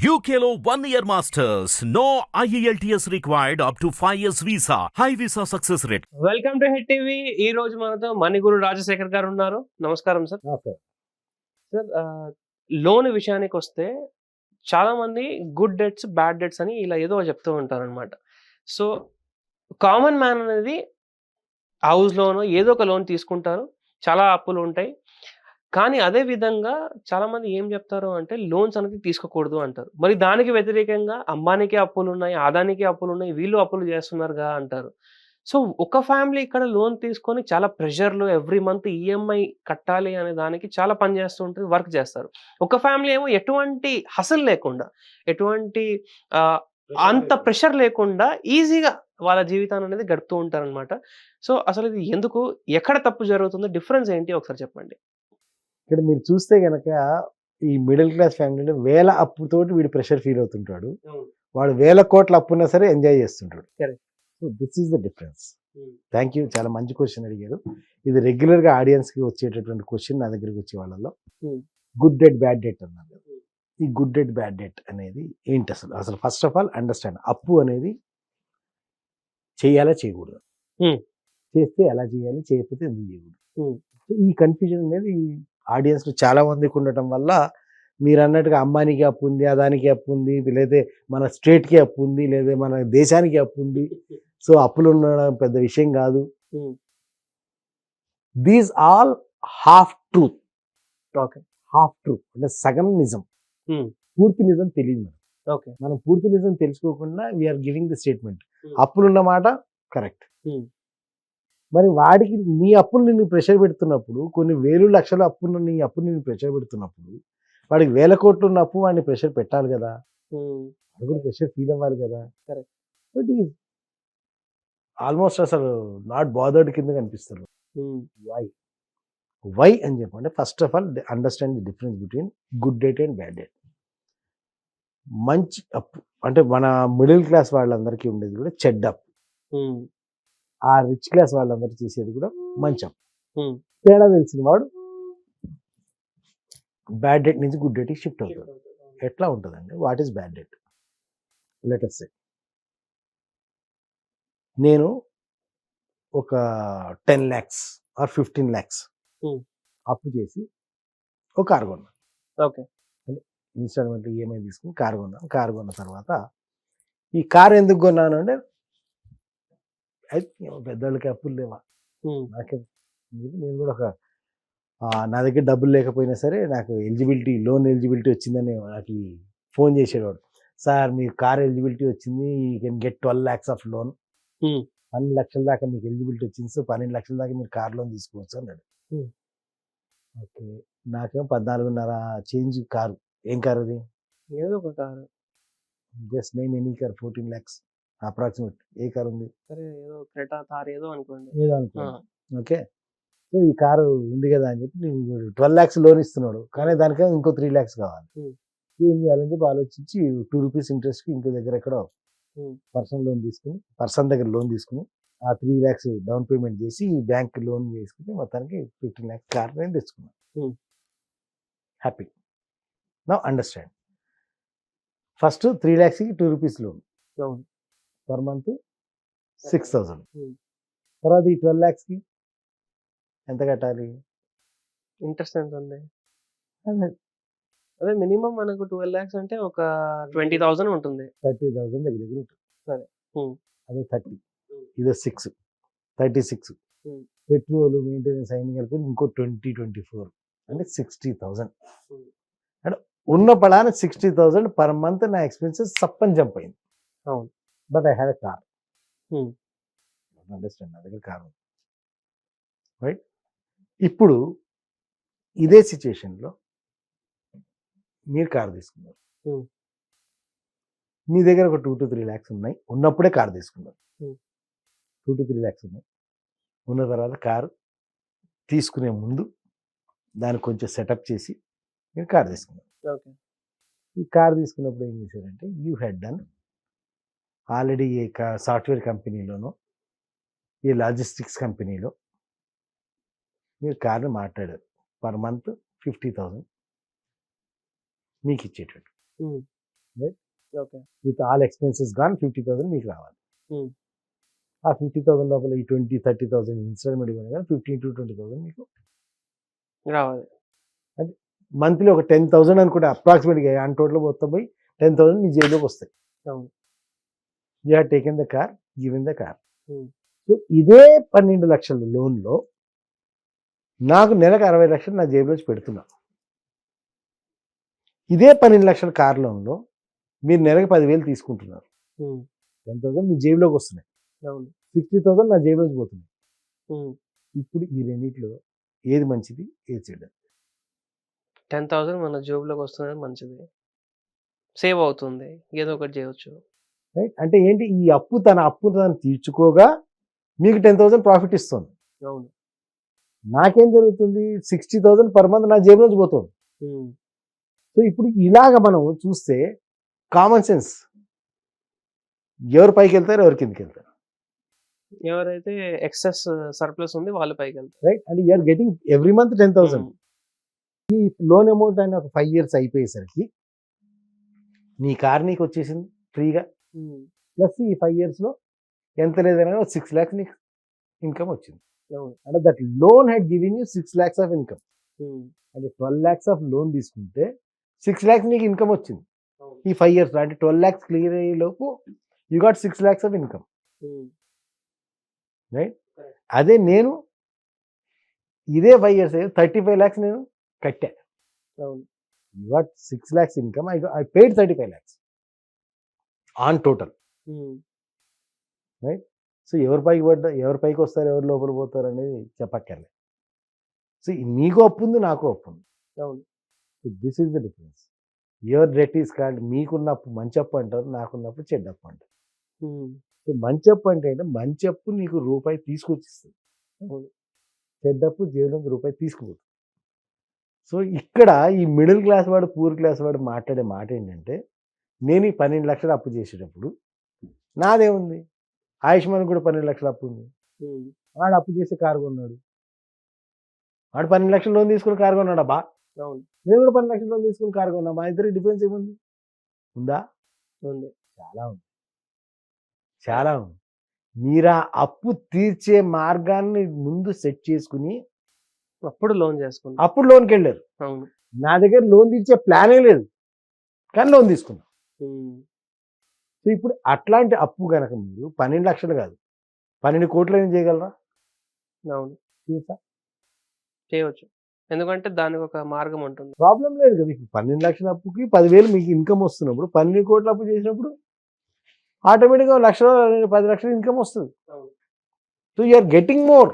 One year masters. No E IELTS required up to 5 years visa. High visa success rate. Welcome to head TV ఈ రోజు మనతో మణిగురు రాజశేఖర్ గారు ఉన్నారు. నమస్కారం sir sir loan విషయానికి వస్తే చాలా మంది గుడ్ డెట్స్ బ్యాడ్ డెట్స్ అని ఇలా ఏదో చెప్తూ ఉంటారు అనమాట సో కామన్ మ్యాన్ అనేది హౌస్ లోన్ ఏదో ఒక లోన్ తీసుకుంటారు. చాలా అప్పులు ఉంటాయి. కానీ అదే విధంగా చాలా మంది ఏం చెప్తారు అంటే లోన్స్ అనేది తీసుకోకూడదు అంటారు. మరి దానికి వ్యతిరేకంగా అంబానీకి అప్పులు ఉన్నాయి ఆదానికి అప్పులు ఉన్నాయి వీళ్ళు అప్పులు చేస్తున్నారుగా అంటారు. సో ఒక ఫ్యామిలీ ఇక్కడ లోన్ తీసుకొని చాలా ప్రెషర్లో ఎవ్రీ మంత్ ఈఎంఐ కట్టాలి అనే దానికి చాలా పని చేస్తూ ఉంటుంది వర్క్ చేస్తారు. ఒక ఫ్యామిలీ ఏమో ఎటువంటి హసలు లేకుండా ఎటువంటి అంత ప్రెషర్ లేకుండా ఈజీగా వాళ్ళ జీవితాన్ని అనేది గడుపుతూ ఉంటారు అనమాట సో అసలు ఇది ఎందుకు ఎక్కడ తప్పు జరుగుతుందో డిఫరెన్స్ ఏంటి ఒకసారి చెప్పండి. ఇక్కడ మీరు చూస్తే గనక ఈ మిడిల్ క్లాస్ ఫ్యామిలీలో వేల అప్పుతోటి వీడు ప్రెషర్ ఫీల్ అవుతుంటాడు. వాడు వేల కోట్ల అప్పు ఉన్నా సరే ఎంజాయ్ చేస్తుంటాడు. So this is the difference. Thank you. చాలా మంచి క్వశ్చన్ అడిగారు. ఇది రెగ్యులర్గా ఆడియన్స్కి వచ్చేటటువంటి క్వశ్చన్ నా దగ్గరికి వచ్చే వాళ్ళలో. గుడ్ డెట్ బ్యాడ్ డెట్ అన్నారు. ఈ గుడ్ డెట్ బ్యాడ్ డెట్ అనేది ఏంటి అసలు? అసలు ఫస్ట్ ఆఫ్ ఆల్ అండర్స్టాండ్ అప్పు అనేది చేయాలా చేయకూడదు. చేస్తే ఎలా చేయాలి? చేయకపోతే ఎందుకు చేయకూడదు. సో ఈ కన్ఫ్యూజన్ అనేది ఆడియన్స్ చాలా మందికి ఉండటం వల్ల మీరు అన్నట్టుగా అంబానీకి అప్పు ఉంది అదానికి అప్పు ఉంది లేదా మన స్టేట్కి అప్పు ఉంది లేదా మన దేశానికి అప్పు ఉంది. సో అప్పులు ఉండడం పెద్ద విషయం కాదు. These all half truth okay. Half truth అంటే సగం నిజం. పూర్తి నిజం తెలియదు మనకు. ఓకే. మనం పూర్తి నిజం తెలుసుకోకుండా వీఆర్ గివింగ్ ది స్టేట్మెంట్. అప్పులున్న మాట కరెక్ట్. మరి వాడికి నీ అప్పులు నిన్ను ప్రెషర్ పెడుతున్నప్పుడు కొన్ని వేలు లక్షల అప్పులు నీ అప్పులు నిన్ను ప్రెషర్ పెడుతున్నప్పుడు వాడికి వేల కోట్లు ఉన్న అప్పు వాడిని ప్రెషర్ పెట్టాలి కదా. అది ప్రెషర్ ఫీల్ అవ్వాలి కదా. బట్ ఈ ఆల్మోస్ట్ అసలు నాట్ బాదర్డ్ కింద కనిపిస్తారు వై? వై అని చెప్పండి first of all understand the difference between good debt and bad debt. మంచి అప్పు అంటే మన మిడిల్ క్లాస్ వాళ్ళందరికీ ఉండేది కూడా చెడ్డ అప్పు ఆ రిచ్ క్లాస్ వాళ్ళందరూ చేసేది కూడా మంచి. తేడా తెలిసిన వాడు బ్యాడ్ డేట్ నుంచి గుడ్ డేట్కి షిఫ్ట్ అవుతాడు. ఎట్లా ఉంటుందండి? What is bad debt letters నేను ఒక ten lakhs or fifteen lakhs. అప్పు చేసి ఒక కారు కొన్నాను ఓకే. ఇన్స్టాల్మెంట్ ఈఎంఐ తీసుకుని కారు కొన్నాను కారు కొన్న తర్వాత ఈ కారు ఎందుకు కొన్నాను అంటే పెద్దవాళ్ళకి అప్పులు లేవా? నాకే నేను కూడా ఒక నా దగ్గర డబ్బులు లేకపోయినా సరే నాకు ఎలిజిబిలిటీ లోన్ ఎలిజిబిలిటీ వచ్చిందని నాకు ఫోన్ చేసేవాడు. సార్ మీ కార్ ఎలిజిబిలిటీ వచ్చింది you can get twelve lakhs of loan. పన్నెండు లక్షల దాకా మీకు ఎలిజిబిలిటీ వచ్చింది సో పన్నెండు లక్షల దాకా మీరు కార్ లోన్ తీసుకోవచ్చు అన్నాడు. ఓకే. నాకేమో పద్నాలుగున్నర చేంజ్ కారు. ఏం కారు అది? ఏదో ఒక car. Just name any car fourteen lakhs approximate a car ఉంది? సరే ఏదో క్రెటా ఏదో అనుకోండి. ఏదో అనుకో ఓకే. సో ఈ కారు ఉంది కదా అని చెప్పి ట్వెల్వ్ ల్యాక్స్ లోన్ ఇస్తున్నాడు. కానీ దానికే ఇంకో త్రీ ల్యాక్స్ కావాలి. ఏం చేయాలని చెప్పి ఆలోచించి టూ రూపీస్ ఇంట్రెస్ట్కి ఇంకో దగ్గర ఎక్కడో. పర్సనల్ లోన్ తీసుకుని పర్సన్ దగ్గర లోన్ తీసుకుని ఆ త్రీ ల్యాక్స్ డౌన్ పేమెంట్ చేసి బ్యాంక్ లోన్ చేసుకుని మొత్తానికి ఫిఫ్టీన్ ల్యాక్స్ కార్ నేను తెచ్చుకున్నాను. హ్యాపీ. నా understand. First three ల్యాక్స్కి two rupees loan. Per month six thousand Hmm. తర్వాత ఈ ట్వెల్వ్ ల్యాక్స్కి ఎంత కట్టాలి ఇంట్రెస్ట్ ఎంత ఉంది అదే అదే మినిమం మనకు ట్వెల్వ్ ల్యాక్స్ అంటే ఒక ట్వంటీ థౌసండ్ ఉంటుంది థర్టీ థౌసండ్ దగ్గర దగ్గర ఉంటుంది సరే. Hmm. అదే థర్టీ Hmm. ఇదో six thirty six. Petrol maintenance అయిన కలిపి ఇంకో ట్వంటీ ట్వంటీ ఫోర్ అంటే సిక్స్టీ థౌసండ్ Hmm. అంటే ఉన్న పడాన సిక్స్టీ థౌసండ్ పర్ మంత్ నా ఎక్స్పెన్సెస్ సప్పని జంప్ అయింది అవును. But I have a car. Understand నా దగ్గర కార్ రైట్ ఇప్పుడు ఇదే సిచ్యుయేషన్లో మీరు కార్ తీసుకున్నారు. Hmm. మీ దగ్గర ఒక టూ టు త్రీ ల్యాక్స్ ఉన్నాయి. ఉన్నప్పుడే కార్ తీసుకున్నారు. Hmm. Two to three lakhs ఉన్నాయి. ఉన్న తర్వాత కారు తీసుకునే ముందు దాన్ని కొంచెం సెటప్ చేసి మీరు కార్ తీసుకున్నారు. ఈ కార్ తీసుకున్నప్పుడు ఏం చేశారంటే you had done already a software కంపెనీలోనో ఈ లాజిస్టిక్స్ కంపెనీలో మీరు కార్ని మాట్లాడారు. పర్ మంత్ ఫిఫ్టీ థౌజండ్ మీకు ఇచ్చేటట్టు okay. With all expenses gone fifty thousand మీకు రావాలి. ఆ ఫిఫ్టీ థౌసండ్ లోపల ఈ ట్వంటీ థర్టీ థౌసండ్ ఇన్స్టాల్మెంట్ ఇవ్వడం కానీ ఫిఫ్టీన్ టు ట్వంటీ థౌసండ్ మీకు రావాలి. మంత్లీ ఒక టెన్ థౌసండ్ అనుకుంటే అప్రాక్సిమేట్గా ఆన్ టోటల్ మొత్తం పోయి టెన్ థౌసండ్ మీ జేబులోకి వస్తాయి అవును. You have taken the car given the car Hmm. So ఇదే పన్నెండు లక్షల లోన్లో నాకు నెలకు అరవై లక్షలు నా జేబులోకి పెడుతున్నా. ఇదే పన్నెండు లక్షల కార్ లోన్లో మీరు నెలకు పదివేలు తీసుకుంటున్నారు. ఉమ్, టెన్ థౌసండ్ మీ జేబులోకి వస్తున్నాయి. సిక్స్టీ థౌసండ్ నా జేబులోకి పోతున్నాయి. ఉమ్, ఇప్పుడు ఈ రెండిట్లో ఏది మంచిది ఏది చెడ్డది? టెన్ థౌసండ్ మన జోబులోకి వస్తుంది మంచిది. సేవ్ అవుతుంది. ఏదో ఒకటి చేయొచ్చు. రైట్ అంటే ఏంటి? ఈ అప్పు తన అప్పు తను తీర్చుకోగా మీకు టెన్ థౌసండ్ ప్రాఫిట్ ఇస్తుంది. నాకేం జరుగుతుంది? సిక్స్టీ థౌసండ్ పర్ మంత్ నా జేబులోంచి పోతుంది. సో ఇప్పుడు ఇలాగ మనం చూస్తే కామన్ సెన్స్ ఎవరు పైకి వెళ్తారు? ఎవరు కిందకి వెళ్తారు? ఎవరైతే ఎక్సెస్ సర్ప్లస్ ఉంది వాళ్ళు పైకి వెళ్తారు. Right and you're getting every month ten thousand ఈ లోన్ అమౌంట్ అయిన ఒక ఫైవ్ ఇయర్స్ అయిపోయేసరికి నీ కార్ నీకు వచ్చేసింది ఫ్రీగా ప్లస్ ఈ ఫైవ్ ఇయర్స్లో ఎంత లేదైనా సిక్స్ ల్యాక్స్ నీకు ఇన్కమ్ వచ్చింది. అంటే that loan had giving you six lakhs of income. అంటే ట్వెల్వ్ ల్యాక్స్ ఆఫ్ లోన్ తీసుకుంటే సిక్స్ ల్యాక్స్ నీకు ఇన్కమ్ వచ్చింది. ఈ ఫైవ్ ఇయర్స్ అంటే ట్వెల్వ్ ల్యాక్స్ క్లియర్ అయ్యే లోపు you got six lakhs of income. Right? అదే నేను ఇదే five years thirty five lakhs నేను కట్టా. You got six lakhs income. I I paid thirty five lakhs on total. Um, so ఎవరి పైకి పడ్డా ఎవరి పైకి వస్తారు ఎవరు లోపల పోతారు అనేది చెప్పక్కర్లే. సో నీకు అప్పు ఉంది నాకు అప్పు ఉంది. This is the difference your debt is called మీకున్న అప్పు మంచి అప్పు అంటారు నాకున్నప్పుడు చెడ్డ అప్పు అంటారు. సో మంచి అప్పు అంటే ఏంటంటే మంచి అప్పు నీకు రూపాయి తీసుకొచ్చిస్తుంది. చెడ్డప్పు జీవనంకి రూపాయి తీసుకుపోతుంది. సో ఇక్కడ ఈ మిడిల్ క్లాస్ వాడు పూర్ క్లాస్ వాడు మాట్లాడే మాట ఏంటంటే నేను ఈ పన్నెండు లక్షలు అప్పు చేసేటప్పుడు నాదేముంది? ఆయుష్మాన్ కూడా పన్నెండు లక్షలు అప్పు ఉంది. వాడు అప్పు చేసి కారు కొన్నాడు. వాడు పన్నెండు లక్షలు లోన్ తీసుకుని కారు కొన్నాడు బా? అవును. నేను కూడా పన్నెండు లక్షలు లోన్ తీసుకుని కారు కొన్నా. మా ఇద్దరికి డిఫరెన్స్ ఏముంది? ఉందా? ఉంది. చాలా ఉంది. చాలా ఉంది. మీరు ఆ అప్పు తీర్చే మార్గాన్ని ముందు సెట్ చేసుకుని అప్పుడు లోన్ చేసుకున్నాం. అప్పుడు లోన్కి వెళ్ళారు అవును. నా దగ్గర లోన్ తీర్చే ప్లానే లేదు. కానీ లోన్ తీసుకున్నా. సో ఇప్పుడు అట్లాంటి అప్పు కనుక మీరు పన్నెండు లక్షలు కాదు. పన్నెండు కోట్లు ఏం చేయగలరా? అవును. చేయవచ్చు ఎందుకంటే దానికి ఒక మార్గం ఉంటుంది. ప్రాబ్లం లేదు కదా. ఇప్పుడు పన్నెండు లక్షల అప్పుకి పదివేలు మీకు ఇన్కమ్ వస్తున్నప్పుడు పన్నెండు కోట్ల అప్పు చేసినప్పుడు ఆటోమేటిక్గా లక్ష పది లక్షల ఇన్కమ్ వస్తుంది. So you are getting more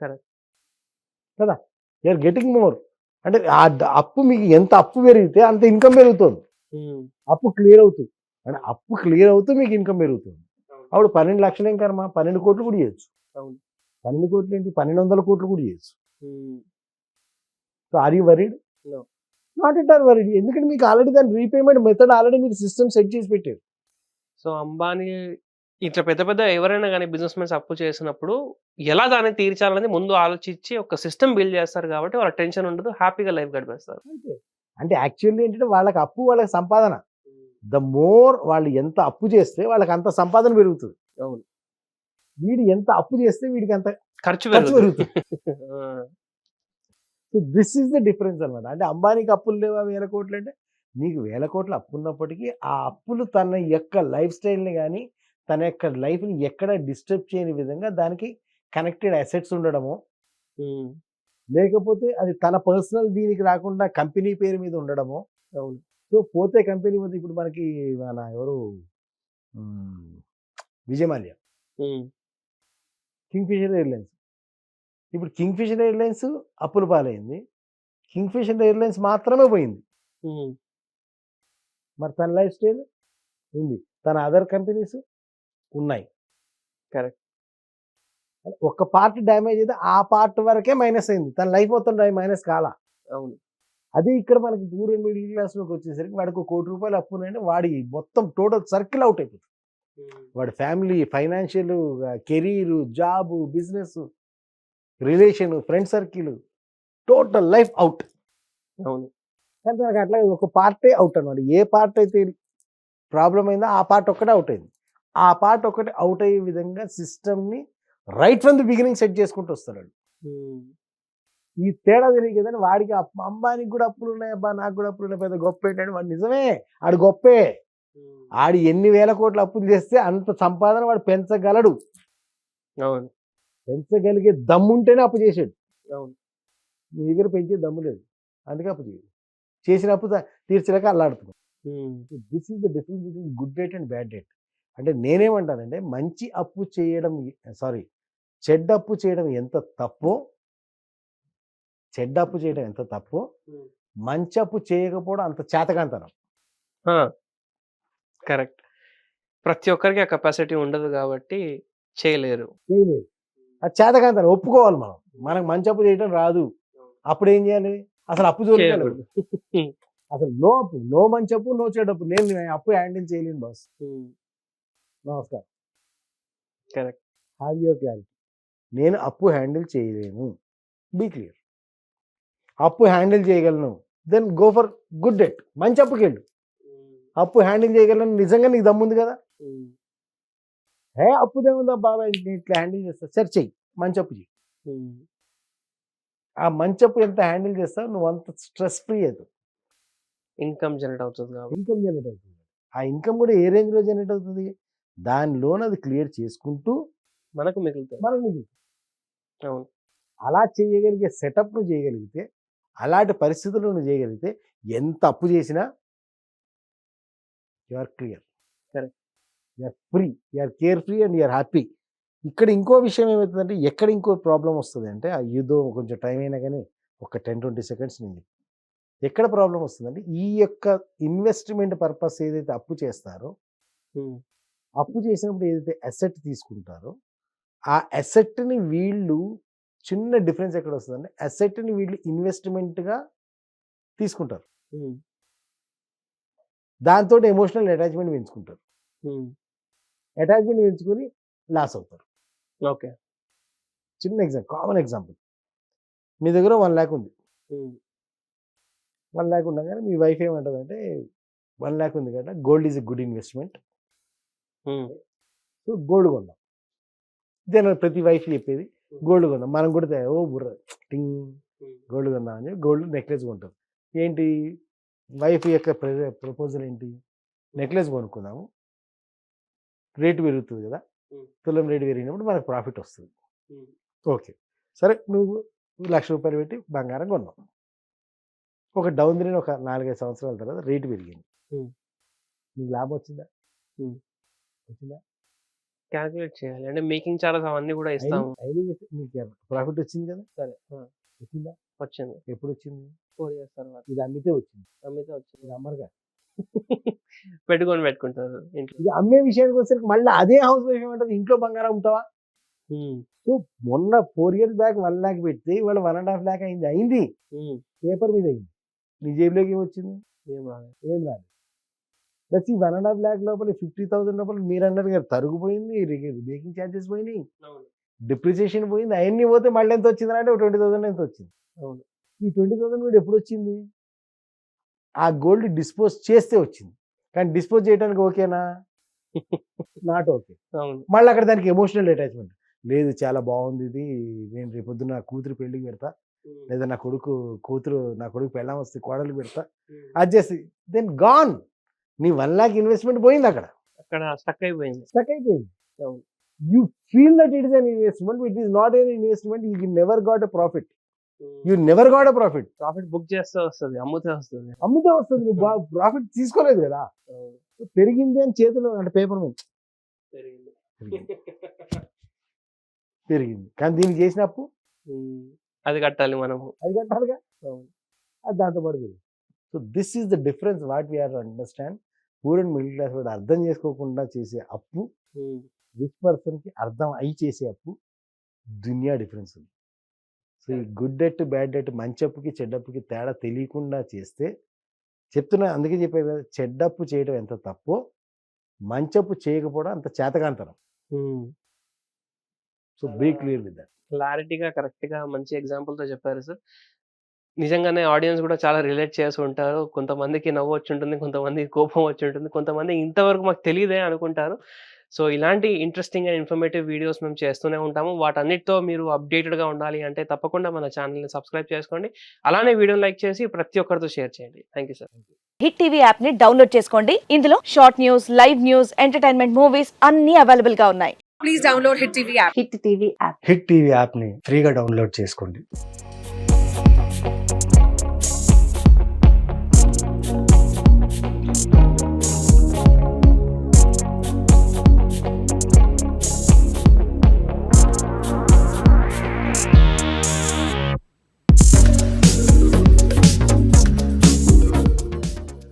Correct. కదా? యు ఆర్ గెటింగ్ మోర్ అంటే ఆ అప్పు మీకు ఎంత అప్పు పెరిగితే అంత ఇన్కమ్ పెరుగుతుంది. అప్పు క్లియర్ అవుతుంది అంటే అప్పు క్లియర్ అవుతూ మీకు ఇన్కమ్ పెరుగుతుంది. అప్పుడు పన్నెండు లక్షలు ఏం కర్మ? పన్నెండు కోట్లు కూడా చేయొచ్చు. పన్నెండు కోట్లు ఏంటి? పన్నెండు వందల కోట్లు కూడా చేయొచ్చు. So are you worried. Not at are worried. ఎందుకంటే మీకు ఆల్రెడీ దాని రీపేమెంట్ మెథడ్ ఆల్రెడీ మీరు సిస్టమ్ సెట్ చేసి పెట్టారు. సో అంబానీ ఇట్లా పెద్ద పెద్ద ఎవరైనా కానీ బిజినెస్ మెన్స్ అప్పు చేసినప్పుడు ఎలా దాన్ని తీర్చాలనేది ముందు ఆలోచించి ఒక సిస్టమ్ బిల్డ్ చేస్తారు కాబట్టి వాళ్ళ టెన్షన్ ఉండదు. హ్యాపీగా లైఫ్ గడిపేస్తారు. అంతే. అంటే యాక్చువల్లీ ఏంటంటే వాళ్ళకి అప్పు వాళ్ళకి సంపాదన. ద మోర్ వాళ్ళు ఎంత అప్పు చేస్తే వాళ్ళకి అంత సంపాదన పెరుగుతుంది. అవును. వీడు ఎంత అప్పు చేస్తే వీడికి అంత ఖర్చు ఖర్చు పెరుగుతుంది. So this is the difference అనమాట అంటే అంబానీకి అప్పులు లేవా వేల కోట్లు అంటే? నీకు వేల కోట్ల అప్పు ఉన్నప్పటికీ ఆ అప్పులు తన యొక్క లైఫ్ స్టైల్ని కానీ తన యొక్క లైఫ్ని ఎక్కడ డిస్టర్బ్ చేయని విధంగా దానికి కనెక్టెడ్ అసెట్స్ ఉండడము. లేకపోతే అది తన పర్సనల్ దీనికి రాకుండా కంపెనీ పేరు మీద ఉండడము సో పోతే కంపెనీ పోతే ఇప్పుడు మనకి మన ఎవరు? విజయమాల్య. ఉమ్, కింగ్ ఫిషర్ ఎయిర్లైన్స్. ఇప్పుడు కింగ్ ఫిషర్ ఎయిర్లైన్స్ అప్పుల పాలైంది. కింగ్ ఫిషర్ ఎయిర్లైన్స్ మాత్రమే పోయింది. మరి తన లైఫ్ స్టైల్ ఉంది. తన అదర్ కంపెనీస్ ఉన్నాయి. Correct. ఒక్క పార్ట్ డ్యామేజ్ అయితే ఆ పార్ట్ వరకే మైనస్ అయింది. తన లైఫ్ మొత్తం మైనస్ కాలా. అవును. అదే ఇక్కడ మనకి పూర్ మిడిల్ క్లాస్లోకి వచ్చేసరికి వాడికి ఒక కోటి రూపాయలు అప్పు ఉన్నాయంటే వాడి మొత్తం టోటల్ సర్కిల్ అవుట్ అయిపోతుంది. వాడి family financial career job business relation friend circle total life out అవును. కానీ దానికి అట్లా ఒక పార్టే అవుట్ అనమాట ఏ పార్ట్ అయితే ప్రాబ్లం అయిందో ఆ పార్ట్ ఒక్కటే అవుట్ అయింది. ఆ పార్ట్ ఒక్కటే అవుట్ అయ్యే విధంగా సిస్టమ్ని right from the beginning set చేసుకుంటూ. ఉమ్, ఈ తేడా తెలియదు కదండి వాడికి అప్పు అంబానికి కూడా అప్పులు ఉన్నాయి అబ్బా నాకు కూడా అప్పులు ఉన్నాయి పెద్ద గొప్ప ఏంటంటే వాడు నిజమే ఆడు గొప్పే. ఆడు ఎన్ని వేల కోట్ల అప్పులు చేస్తే అంత సంపాదన వాడు పెంచగలడు. అవును. పెంచగలిగే దమ్ముంటేనే అప్పు చేసాడు అవును. నీ దగ్గర పెంచే దమ్ము లేదు. అందుకే అప్పు చేయదు చేసిన అప్పు తీర్చలేక అల్లాడుతున్నాం this is the difference between good debt and bad debt. అంటే నేనేమంటానంటే మంచి అప్పు చేయడం సారీ చెడ్డ అప్పు చేయడం ఎంత తప్పో చెడ్డ అప్పు చేయడం ఎంత తప్పో ఉమ్. మంచి అప్పు చేయకపోవడం అంత చేతకాంతనం కరెక్ట్. ప్రతి ఒక్కరికి ఆ కెపాసిటీ ఉండదు కాబట్టి చేయలేరు. చేయలేదు అది చేతకాంతనం ఒప్పుకోవాలి మనం. మనకు మంచి అప్పు చేయడం రాదు అప్పుడు ఏం చేయాలి? అసలు అప్పు చూడలేదు. అసలు నో అప్పు నో మంచి అప్పు నో చెడ్డ అప్పు నేను అప్పు హ్యాండిల్ చేయలేను బాస్. నమస్కారం. Correct. Have your clarity. నేను అప్పు హ్యాండిల్ చేయలేను. Be clear. అప్పు హ్యాండిల్ చేయగలను. Then go for good debt. మంచి అప్పుకి వెళ్ళు. అప్పు హ్యాండిల్ చేయగలను. నిజంగా నీకు దమ్ముంది కదా? హే అప్పుదేముందా బాబాయ్ నేను ఇట్లా హ్యాండిల్ చేస్తా. సరే చెయ్యి. మంచి అప్పు చెయ్యి. ఆ మంచి అప్పు ఎంత హ్యాండిల్ చేస్తావు? నువ్వు అంత స్ట్రెస్ ఫ్రీ అవుతావు ఇన్కమ్ జనరేట్ అవుతుంది ఇన్కమ్ జనరేట్ అవుతుంది. ఆ ఇన్కమ్ కూడా ఏ రేంజ్లో జనరేట్ అవుతుంది? దానిలోన అది క్లియర్ చేసుకుంటూ మనకు మిగులుతుంది మనం మిగులుతుంది అవును. అలా చేయగలిగే సెటప్ నువ్వు చేయగలిగితే అలాంటి పరిస్థితులు నువ్వు చేయగలిగితే ఎంత అప్పు చేసినా you are clear. You are free you are care free and you are happy. ఇక్కడ ఇంకో విషయం ఏమవుతుందంటే ఎక్కడ ఇంకో ప్రాబ్లం వస్తుంది అంటే ఆ ఏదో కొంచెం టైం అయినా కానీ ఒక టెన్ ట్వంటీ సెకండ్స్ నేను. ఎక్కడ ప్రాబ్లం వస్తుందంటే ఈ యొక్క ఇన్వెస్ట్మెంట్ పర్పస్ ఏదైతే అప్పు చేస్తారో అప్పు చేసినప్పుడు ఏదైతే అసెట్ తీసుకుంటారో ఆ అసెట్ని వీళ్ళు చిన్న డిఫరెన్స్ ఎక్కడ వస్తుందంటే అసెట్ని వీళ్ళు ఇన్వెస్ట్మెంట్గా తీసుకుంటారు. దాంతో ఎమోషనల్ అటాచ్మెంట్ పెంచుకుంటారు. అటాచ్మెంట్ పెంచుకొని లాస్ అవుతారు. ఓకే. చిన్న ఎగ్జాంపుల్ కామన్ ఎగ్జాంపుల్. మీ దగ్గర వన్ ల్యాక్ ఉంది. వన్ ల్యాక్ ఉండగానే మీ వైఫ్ ఏమంటుందంటే వన్ ల్యాక్ ఉంది కదా gold is a good investment. So gold కొందాం ఇదే ప్రతి వైఫ్ చెప్పేది. గోల్డ్ కొందాం. మనం కూడా ఓ బుర్ర టింగ్ గోల్డ్ కొందాం అని గోల్డ్ నెక్లెస్ కొంటాం. ఏంటి? వైఫ్ యొక్క ప్రపోజల్ ఏంటి? నెక్లెస్ కొనుక్కుందాము. రేటు పెరుగుతుంది కదా. తులం రేటు పెరిగినప్పుడు మనకు ప్రాఫిట్ వస్తుంది. ఓకే. సరే నువ్వు లక్ష రూపాయలు పెట్టి బంగారం కొన్నావు. ఒక డౌన్ తిరిగిన ఒక నాలుగైదు సంవత్సరాల తర్వాత రేటు పెరిగింది. నీకు లాభం వచ్చిందా. వచ్చిందా? క్యాల్కులేట్ చేయాలి. అంటే మేకింగ్ చార్జెస్ అవన్నీ కూడా ఇస్తాము. నీకు ప్రాఫిట్ వచ్చింది కదా? సరే. వచ్చిందా? వచ్చింది. ఎప్పుడు వచ్చింది? ఫోర్ ఇయర్స్ తర్వాత. ఇది అమ్మితే వచ్చింది. అమ్మితే వచ్చింది. అమ్మరుగా పెట్టుకొని పెట్టుకుంటారు ఇంట్లో. ఇది అమ్మే విషయానికి వచ్చేసరికి మళ్ళీ అదే హౌస్ వైఫ్ ఏమంటుంది? ఇంట్లో బంగారం ఉమ్, సో మొన్న four years back one lakh పెడితే ఇవాళ వన్ అండ్ హాఫ్ ల్యాక్ అయింది. అయింది. పేపర్ మీద అయింది. నీ జేబులోకి ఏం వచ్చింది? ఏం రాలేదు. ఏం రాదు ప్లస్ ఈ వన్ అండ్ హాఫ్ ల్యాక్ లోపల ఫిఫ్టీ థౌసండ్ లోపల మీరు అన్నారు కదా తరుగు పోయింది మేకింగ్ ఛార్జెస్ పోయినాయి. డిప్రిసియేషన్ పోయింది అవన్నీ పోతే మళ్ళీ ఎంత వచ్చింది అంటే ట్వంటీ థౌసండ్ ఎంత వచ్చింది? అవును. ఈ ట్వంటీ థౌసండ్ కూడా ఎప్పుడు వచ్చింది? ఆ గోల్డ్ డిస్పోజ్ చేస్తే వచ్చింది. కానీ డిస్పోజ్ చేయడానికి ఓకేనా? నాట్ ఓకే మళ్ళీ అక్కడ దానికి ఎమోషనల్ అటాచ్మెంట్ లేదు చాలా బాగుంది ఇది నేను రేపు పొద్దున్న నా కూతురు పెళ్ళికి పెడతా. లేదా నా కొడుకు కూతురు నా కొడుకు పెళ్ళాం వస్తే కోడలు పెడతా. అది చేసి దెన్ గాన్ నీ వన్ లాక్ ఇన్వెస్ట్మెంట్ పోయింది అక్కడ. అక్కడ స్టక్ అయిపోయింది. స్టక్ అయిపోయింది. You feel that it is an investment it is not an investment you never got a profit. You never got a profit. Profit book చేస్తే వస్తుంది అమ్ముతే వస్తుంది. అమ్మితే వస్తుంది నువ్వు ప్రాఫిట్ తీసుకోలేదు కదా. పెరిగింది అని చేతిలో అంటే పేపర్ మీద. పెరిగింది. కానీ దీనికి చేసినప్పుడు? ఉమ్, అది కట్టాలి మనము. అది కట్టాలిగా? దాంతో పాటు పెరిగింది. So this is the difference what we are understand. Poor and middle class వాడు అర్థం చేసుకోకుండా చేసే అప్పు రిచ్ పర్సన్కి అర్థం అయి చేసే అప్పు దునియా డిఫరెన్స్ ఉంది. సో ఈ గుడ్ డెట్ బ్యాడ్ డెట్ మంచి అప్పుకి చెడ్డప్పుకి తేడా తెలియకుండా చేస్తే చెప్తున్నా అందుకే చెప్పాను కదా చెడ్డప్పు చేయడం ఎంత తప్పో మంచప్పు చేయకపోవడం అంత చేతకాంతరం. So be clear with that. క్లారిటీగా కరెక్ట్గా మంచి ఎగ్జాంపుల్తో చెప్పారు సార్. నిజంగానే ఆడియన్స్ కూడా చాలా రిలేట్ చేసి ఉంటారు. కొంతమందికి నవ్వు వచ్చి ఉంటుంది కొంతమందికి కోపం వచ్చి ఉంటుంది. కొంతమంది ఇంతవరకు మాకు తెలియదే అనుకుంటారు. సో ఇలాంటి ఇంట్రెస్టింగ్ అండ్ ఇన్ఫర్మేటివ్ వీడియోస్ మేము చేస్తూనే ఉంటాము. వాటన్నిటితో మీరు అప్డేటెడ్గా ఉండాలి అంటే తప్పకుండా మన ఛానల్ని సబ్స్క్రైబ్ చేసుకోండి. అలానే వీడియో లైక్ చేసి ప్రతి ఒక్కరితో షేర్ చేయండి. Thank you sir hit TV యాప్ని డౌన్లోడ్ చేసుకోండి. ఇందులో short news live news entertainment movies అన్ని అవైలబుల్గా ఉన్నాయి. Please download Hit TV app. Hit TV app hit TV యాప్ని ఫ్రీగా డౌన్లోడ్ చేసుకోండి.